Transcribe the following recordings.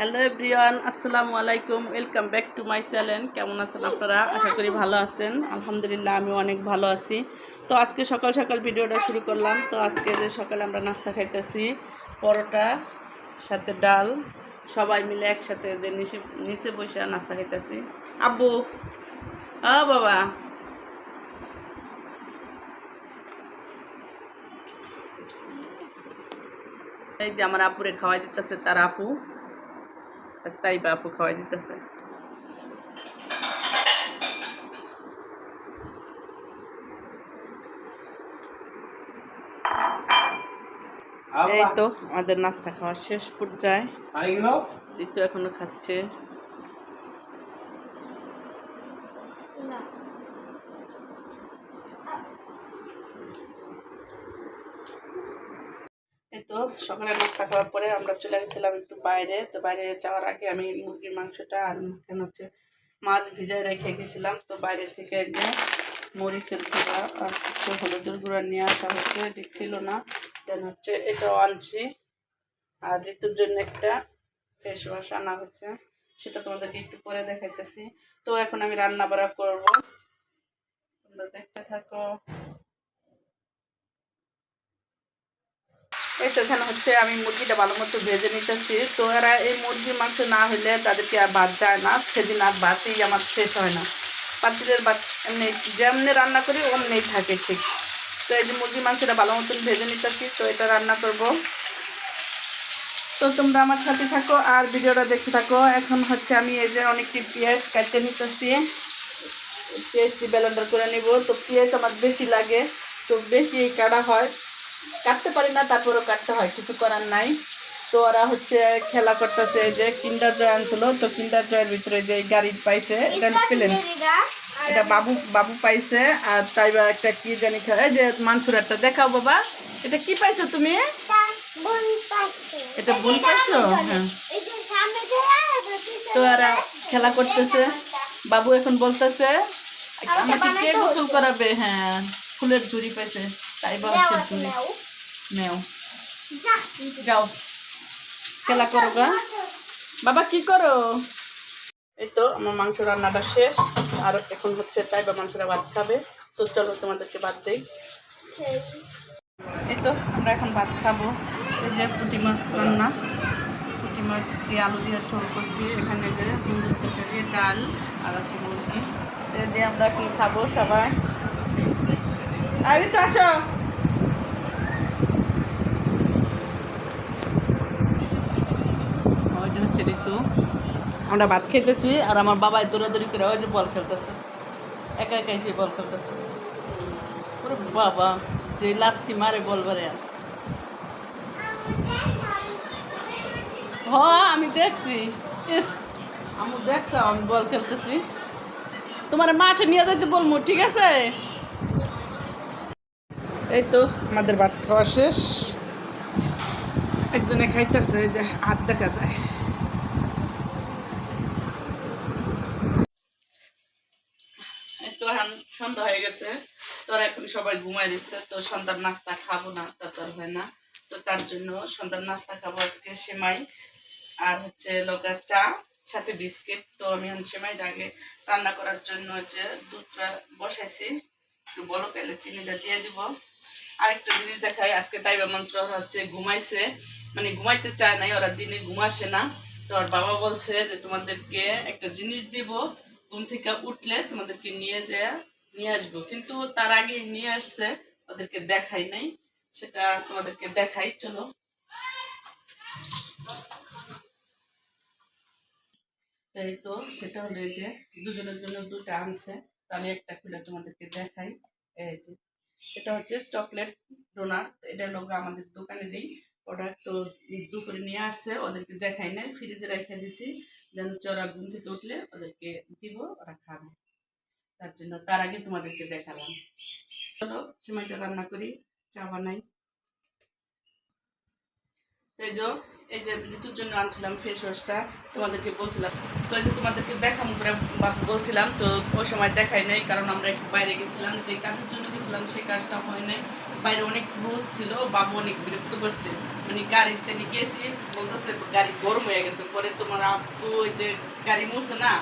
Hello everyone, আসসালামু আলাইকুম। Welcome back to my channel. কেমন আছেন আপনারা? আশা করি ভালো আছেন। আলহামদুলিল্লাহ আমি অনেক ভালো আছি। তো আজকে সকাল সকাল ভিডিওটা শুরু করলাম। তো আজকে যে সকালে আমরা নাস্তা খাইতেছি, পরোটা, সাথে ডাল, সবাই মিলে একসাথে যে নিচে নিচে বসে নাস্তা খাইতেছি। আব্বু আ বাবা। এই যে আমার আপুরে খাওয়াই দিতেছে তার আপু তাই বা আপু খাওয়াই দিতেছে। এই তো আমাদের নাস্তা খাওয়া শেষ পর্যায়ে। এখনও খাচ্ছে এই তো সকালে নাস্তা খাওয়ার পরে আমরা চলে গেছিলাম একটু বাইরে। তো বাইরে যাওয়ার আগে আমি মুরগির মাংসটা আর কেন হচ্ছে মাছ ভিজায় রেখে গেছিলাম। তো বাইরে থেকে যে মরিচের গুঁড়া আর কিছু হলুদের গুঁড়া নিয়ে আসা হচ্ছে ছিল না। দেন হচ্ছে এটাও আনছি। আর ঋতুর জন্য একটা ফেস ওয়াশ আনা হয়েছে। সেটা তোমাদেরকে একটু পরে দেখাইতেছি। তো এখন আমি রান্না বাড়া করব। তোমরা দেখতে থাকো। এই তো এখানে হচ্ছে আমি মুরগিটা ভালো মতো ভেজে নিতেছি। তো এরা এই মুরগির মাংস না হলে তাদেরকে আর ভাত যায় না। সেদিন আর ভাতই আমার শেষ হয় না। পাতিলের ভাত এমনি যেমনি রান্না করি অমনি থাকে ঠিক। তো এই যে মুরগির মাংসটা ভালো মতন ভেজে নিতেছি, তো এটা রান্না করব। তো তোমরা আমার সাথে থাকো আর ভিডিওটা দেখতে থাকো। এখন হচ্ছে আমি এই যে অনেকটি পেঁয়াজ কাটতে নিতেছি। পেঁয়াজটি ব্লেন্ডার করে নিব। তো পেঁয়াজ আমার বেশি লাগে। তো বেশি কাটা হয়। কাটতে পারি না তারপরেও কাটতে হয় কিছু করার নাই। তো ওরা হচ্ছে খেলা করতেছে যে কিন্ডার জয় আনছিল তো কিন্ডার জয়ের ভিতরে যে গাড়ি পাইছে এটা পেলেন। এটা বাবু বাবু পাইছে আর তাই একটা কি জানি এই যে মাংসুর একটা দেখাও বাবা। এটা কি পাইছো তুমি? এটা বোন পাইছো? হ্যাঁ। তো ওরা খেলা করতেছে। বাবু এখন বলতেছে আমাকে কে গোসল করাবে? হ্যাঁ ফুলের ঝুড়ি পাইছে। তাই বা হচ্ছে ঝুড়ি নেও। যাও। খেলা করো গা। বাবা কি করো? এই তো আমার মাংস রান্নাটা শেষ। আর এখন হচ্ছে তাই বা মাংসটা ভাত খাবে। তো চলো তোমাদেরকে ভাত দেই। এই তো আমরা এখন ভাত খাব। এই যে পুঁটি মাছ রান্না। পুঁটি মাছ দিয়ে আলু দিয়ে ঝোল করছি। এখানে যে মুরগির তরকারি ডাল আর আছে মুরগি। দিয়ে আমরা এখন খাব সবাই। আরে তো আসো। হচ্ছে ঋতু। আমরা ভাত খেতেছি আর আমার বাবাই দৌড়াদৌড়ি করে ওই যে বল খেলতেছে। একা একা এসে বল খেলতেছে। ওরে বাবা যে লাথি মারে বল বারে হ আমি দেখছি। ইস আমি দেখছ আমি বল খেলতেছি। তোমার মাঠে নিয়ে যাইতে বলব ঠিক আছে? এই তো আমাদের ভাত খাওয়া শেষ। একজনে খাইতেছে যে হাত দেখা যায়। সন্ধ্যা হয়ে গেছে। তোরা এখন সবাই ঘুমাই দিচ্ছে তো সন্ধ্যার নাস্তা খাব না, তা তো হয় না। তো তার জন্য সন্ধ্যার নাস্তা খাব আজকে সেমাই, আর হচ্ছে লগার চা, সাথে বিস্কিট। তো আমি সেমাইটা আগে রান্না করার জন্য হচ্ছে দুধটা বসাইছি, একটু বড় পেলে চিনিটা দিয়ে দিব। আরেকটা জিনিস দেখাই, আজকে তাইবা মানুষরা হচ্ছে ঘুমাইছে। মানে ঘুমাইতে চায় নাই, ওরা দিনে ঘুমাসে না। তো ওর বাবা বলছে যে তোমাদেরকে একটা জিনিস দিব, ঘুম থেকে উঠলে তোমাদেরকে নিয়ে যায় নিয়ে আসব। কিন্তু তার আগে নিয়ে আসছে, ওদেরকে দেখাই নাই। সেটা তোমাদেরকে দেখাই, চলো। তাই তো, সেটা হলো যে, দুজনের জন্য দুটো আনছে। তো আমি একটা খুলে তোমাদেরকে দেখাই। এই যে। সেটা হচ্ছে চকলেট ডোনার এটা লোক আমাদের দোকানে নেই প্রোডাক্ট তো দুপুরে নিয়ে আসছে, ওদেরকে দেখাই নাই, ফ্রিজে রেখে দিছি। যেন চড়া ঘুম থেকে উঠলে ওদেরকে দিব, ওরা খাবে। তার জন্য তার আগে তোমাদেরকে দেখালাম। চলো সময়টা রান্না করি, চা বানাই। তো এই যে ঋতুর জন্য আনছিলাম ফেস ওয়াশটা তোমাদেরকে বলছিলাম। তো এই যে তোমাদেরকে দেখাম বলছিলাম, তো ওই সময় দেখাই নাই, কারণ আমরা একটু বাইরে গেছিলাম। যে কাজের জন্য গেছিলাম সেই কাজটা হয় নাই। বাইরে অনেক রোদ ছিল, বাবু অনেক বিরক্ত করছে। মানে গাড়িতে গিয়েছি, বলতেছে গাড়ি গরম হয়ে গেছে, পরে তোমার আপু ওই যে গাড়ি মুছে না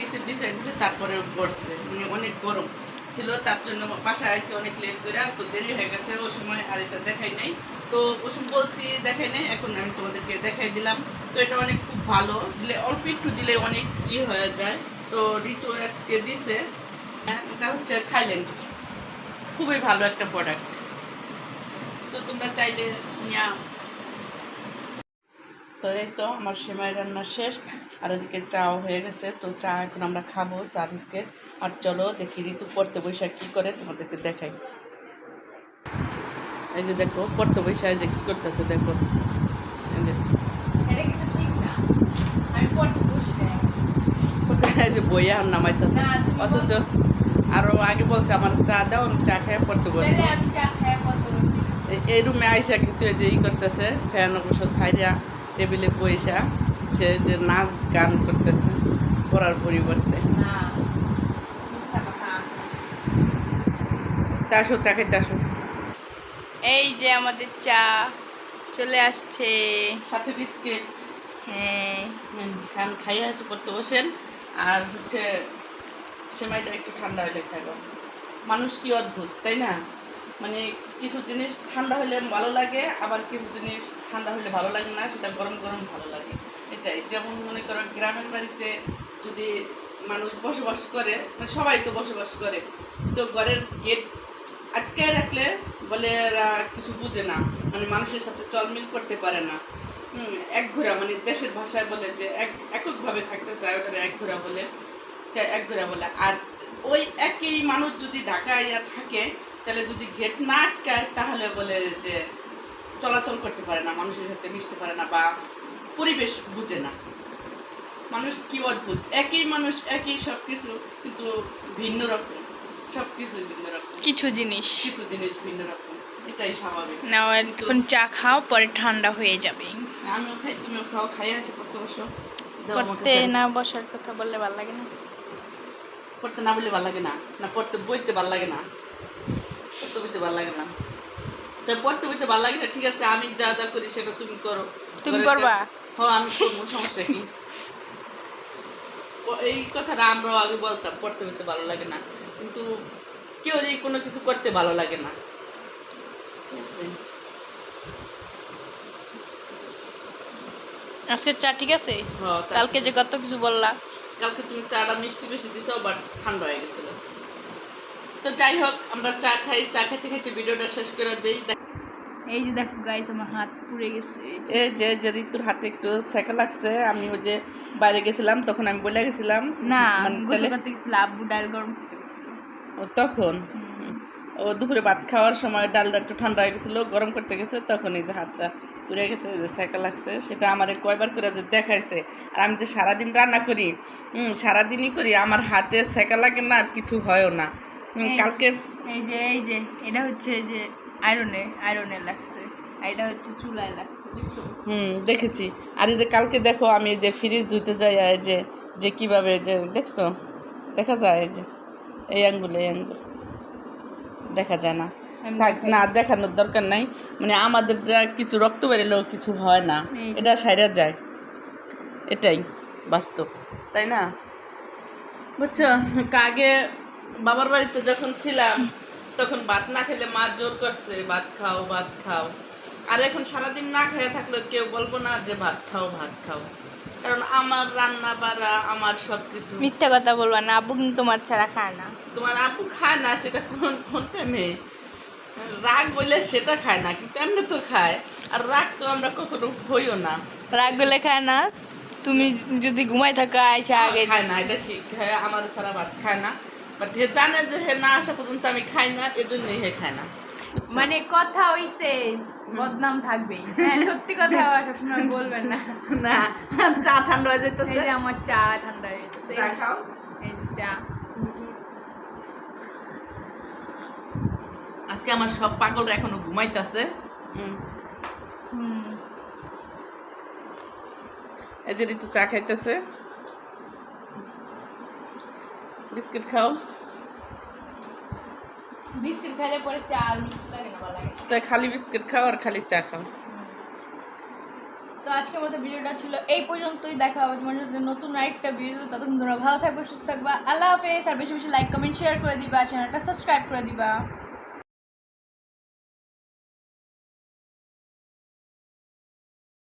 নিচে বিছাই দিছে, তারপরে বসছে মানে অনেক গরম ছিল, তার জন্য বাসায় আছে অনেক লেট করে তো দেরি হয়ে গেছে, ওই সময় আর এটা দেখাই নাই। তো সময় বলছি দেখাই নাই এখন আমি তোমাদেরকে দেখাই দিলাম। তো এটা অনেক খুব ভালো। দিলে অল্প একটু দিলে অনেক ই হয়ে যায়। তো ঋতু আজকে দিছে হ্যাঁ, এটা হচ্ছে থাইল্যান্ড। খুবই ভালো একটা প্রোডাক্ট তো তোমরা চাইলে নিয়া। তো এই তো আমার সেমাই রান্না শেষ। আর এদিকে চাও হয়ে গেছে। তো চা এখন আমরা খাব চা বিস্কিট। আর চলো দেখি ঋতু পড়তে বৈশাখ কী করে তোমাদেরকে দেখাই। এই যে দেখো পড়তে বৈশাখ যে কী করতেছে দেখো। যে। বইয়ে আর নামাইতেছে। অথচ আরও আগে বলছে আমার চা দাও আমি চা খেয়ে পড়তে বসবো। এই- রুমে আইসা কিন্তু এই যে ই করতেছে ফ্যান অবশ্য ছাইরা টেবিলে বইসা সে যে নাচ গান করতেছে পড়ার পরিবর্তে। তা আসো চা খাইতে আসো। এই যে আমাদের চা চলে আসছে। সাথে বিস্কিট। হ্যাঁ। খান খাইয়ে আছে পড়তে বসেন। আর হচ্ছে সেমাইটা একটু ঠান্ডা হলে খাইব। মানুষ কি অদ্ভুত তাই না? মানে কিছু জিনিস ঠান্ডা হলে ভালো লাগে আবার কিছু জিনিস ঠান্ডা হলে ভালো লাগে না সেটা গরম গরম ভালো লাগে। এটাই যেমন মনে করো গ্রামের বাড়িতে যদি মানুষ বসবাস করে মানে সবাই তো বসবাস করে তো ঘরের গেট আটকায় রাখলে বলে এরা কিছু বুঝে না। মানে মানুষের সাথে চলমিল করতে পারে না। এক ঘোরা মানে দেশের ভাষায় বলে যে এক, এককভাবে থাকতে চায় ওটা এক ঘোরা বলে। এক ঘোরা বলে। আর ওই একই মানুষ যদি ঢাকায় থাকে, তাহলে যদি গেট না আটকায়, তাহলে বলে যে চলাচল করতে পারে না, মানুষের সাথে মিশতে পারে না বা পরিবেশ বুঝে না। মানুষ কি অদ্ভুত। একই মানুষ, একই সব কিছু কিন্তু ভিন্ন রকম। সব কিছু ভিন্ন রকম। কিছু জিনিস। কিছু জিনিস ভিন্ন রকম। এটাই স্বাভাবিক। না এখন চা খাও পরে ঠান্ডা হয়ে যাবে। আমিও খাই তুমিও খাও খাই আসে পড়তে বসো। পড়তে না বসার কথা বললে ভালো লাগে না। পড়তে না বললে ভালো লাগে না। না পড়তে বইতে ভালো লাগে না। পড়তে বইতে ভালো লাগে না। তো পড়তে বইতে ভালো লাগে না ঠিক আছে আমি যা যা করি সেটা তুমি করো। তুমি করবা? হ্যাঁ আমি করব সমস্যা কি? এই কথাটা আমরাও আগে বলতাম পড়তে বইতে ভালো লাগে না। কিন্তু কেউ এই কোনো কিছু করতে ভালো লাগে না। আজকে চা ঠিক আছে? হ্যাঁ, কালকে যে কত কিছু বললা। কালকে তুমি চাটা মিষ্টি বেশি দিছো বাট ঠান্ডা হয়ে গেছিল। তো যাই হোক আমরা চা খাই চা খাইতে খাইতে ভিডিওটা শেষ করে দিই। এই যে দেখো গাইস আমার হাত পুড়ে গেছে। এই যে যে ঋতুর হাতে একটু সেকা লাগছে আমি ওই যে বাইরে গেছিলাম তখন আমি বলে গেছিলাম। না মানে করতে গেছিল আব্বু ডাল গরম করতে গেছিল। ও তখন? ও দুপুরে ভাত খাওয়ার সময় ডালটা একটু ঠান্ডা হয়ে গেছিল গরম করতে গেছে তখন এই যে হাতটা পুড়ে গেছে যে সেকা লাগছে সেটা আমার কয়বার করে যে দেখাইছে। আর আমি যে সারাদিন রান্না করি হুম সারাদিনই করি আমার হাতে সেকা লাগে না আর কিছু হয়ও না। কালকে এই যে এই যে এটা হচ্ছে এই যে আয়রনে আয়রনে লাগছে এটা হচ্ছে চুলায় লাগছে হুম দেখেছি। আর এই যে কালকে দেখো আমি যে ফ্রিজ ধুতে যাই এই যে যে কীভাবে যে দেখছ? দেখা যায় এই যে। এই আঙ্গুল এই আঙ্গুল। দেখা যায় না। থাক। না দেখানোর দরকার নাই। মানে আমাদের কিছু রক্ত বেরোলেও কিছু হয় না। এটা সাইরা যায়। এটাই বাস্তব তাই না? বুঝছ? আগে বাবার বাড়িতে যখন ছিলাম তখন ভাত না খেলে মা জোর করছে ভাত খাও ভাত খাও। আর এখন সারাদিন না খেয়ে থাকলে কেউ বলব না যে ভাত খাও ভাত খাও। কারণ আমার রান্না বাড়া আমার সব কিছু মিথ্যা কথা বলব না আব্বু কিন্তু তোমার ছাড়া খায় না। তোমার আপু খায় না সেটা কোন কোন টাইমে রাগ বলে সেটা খায় না কিন্তু এমনি তো খায়। আর রাগ তো আমরা কখনো হইও না। রাগ বলে খায় না? তুমি যদি ঘুমাই থাকো আইসা আগে খায় না এটা ঠিক। হ্যাঁ আমার ছাড়া ভাত খায় না। বাট হে জানে যে হে না আসা পর্যন্ত আমি খাই না এজন্যই হে খায় না। মানে কথা হইছে বদনাম থাকবেই। হ্যাঁ সত্যি কথা সবসময় বলবেন না। না চা ঠান্ডা হয়ে এই যেতেছে যে আমার চা ঠান্ডা হয়ে গেছে চা খাও। এই যে চা। আজকে আমার সব পাগলরা এখনও ঘুমাইতেছে। এই যে ঋতু চা খাইতেছে। বিস্কিট খাও। বিস্কিট খাইলে পরে চা আর মিষ্টি লাগে না ভালো লাগে তাই খালি বিস্কিট খাও আর খালি চা খাও। তো আজকের মতো ভিডিওটা ছিল এই পর্যন্তই দেখা হবে তোমার সাথে নতুন আরেকটা ভিডিও ততক্ষণ তোমরা ভালো থাকবে সুস্থ থাকবা। আল্লাহ হাফেজ। আর বেশি বেশি লাইক কমেন্ট শেয়ার করে দিবা। চ্যানেলটা সাবস্ক্রাইব করে দিবা।